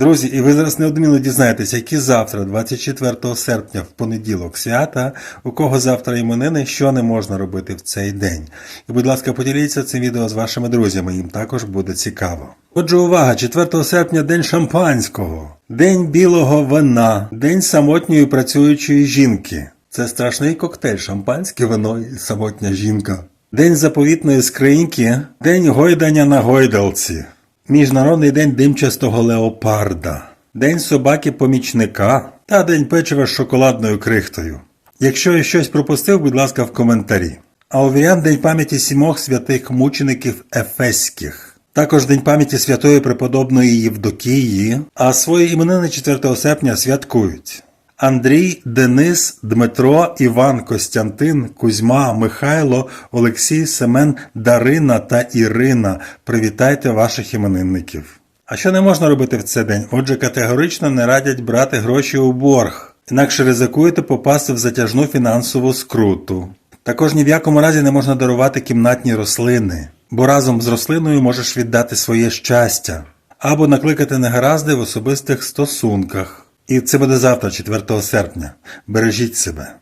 Друзі, і ви зараз неодмінно дізнаєтесь, які завтра, 24 серпня, в понеділок, свята, у кого завтра іменини, що не можна робити в цей день. І, будь ласка, поділіться цим відео з вашими друзями, їм також буде цікаво. Отже, увага, 4 серпня день шампанського, день білого вина, день самотньої працюючої жінки. Це страшний коктейль, шампанське вино і самотня жінка. День заповітної скриньки, день гойдання на гойдалці. Міжнародний день димчастого леопарда, День собаки-помічника та День печива з шоколадною крихтою. Якщо я щось пропустив, будь ласка, в коментарі. А у вірян День пам'яті сімох святих мучеників Ефеських. Також День пам'яті святої преподобної Євдокії, а свої іменини 4 серпня святкують. Андрій, Денис, Дмитро, Іван, Костянтин, Кузьма, Михайло, Олексій, Семен, Дарина та Ірина. Привітайте ваших іменинників. А що не можна робити в цей день? Отже, категорично не радять брати гроші у борг, інакше ризикуєте попасти в затяжну фінансову скруту. Також ні в якому разі не можна дарувати кімнатні рослини, бо разом з рослиною можеш віддати своє щастя або накликати негаразди в особистих стосунках. І це буде завтра, 4 серпня. Бережіть себе.